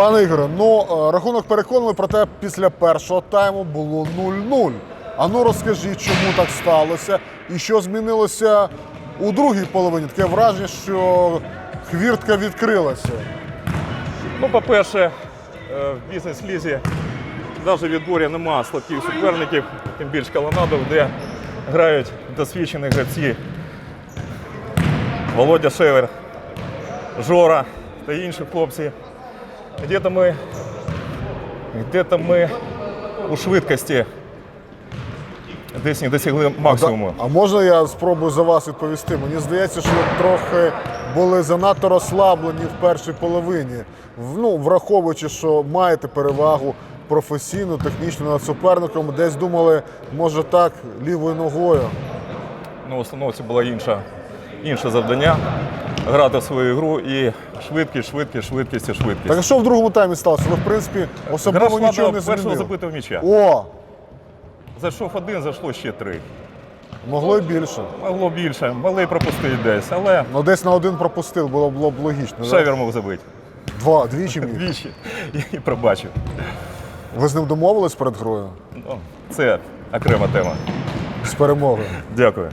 Пане Ігоре, ну е, рахунок переконливий, проте після першого тайму було 0-0. А ну розкажіть, чому так сталося і що змінилося у другій половині? Таке враження, що хвіртка відкрилася. Ну, по-перше, е, в бізнес-лізі навіть в відборі нема слабких суперників, тим більш колонадов, де грають досвідчені гравці. Володя Шевер, Жора та інші хлопці. Где-то ми, где-то ми у швидкості десь не досягли максимуму. А можна я спробую за вас відповісти? Мені здається, що ви трохи були занадто розслаблені в першій половині. Ну, враховуючи, що маєте перевагу професійну, технічну над суперником, десь думали, може так, лівою ногою. Ну, в установці було інше, інше завдання грати в свою гру і швидкість, швидкість, швидкість і швидкість. Так а що в другому таймі сталося? Ви, в принципі, особливо Гра йшла нічого не першого змінили. забитого м'яча. О, Зайшов один, зайшло ще три. могло й більше. Могло більше, могли пропустити десь, але Ну, десь на один пропустив, було, було б логічно. да? Шевер мог забити. Два, двічі міг. Двічі і пробачив. Ви з ним домовились перед грою? Ну, це окрема тема. З перемогою. Дякую.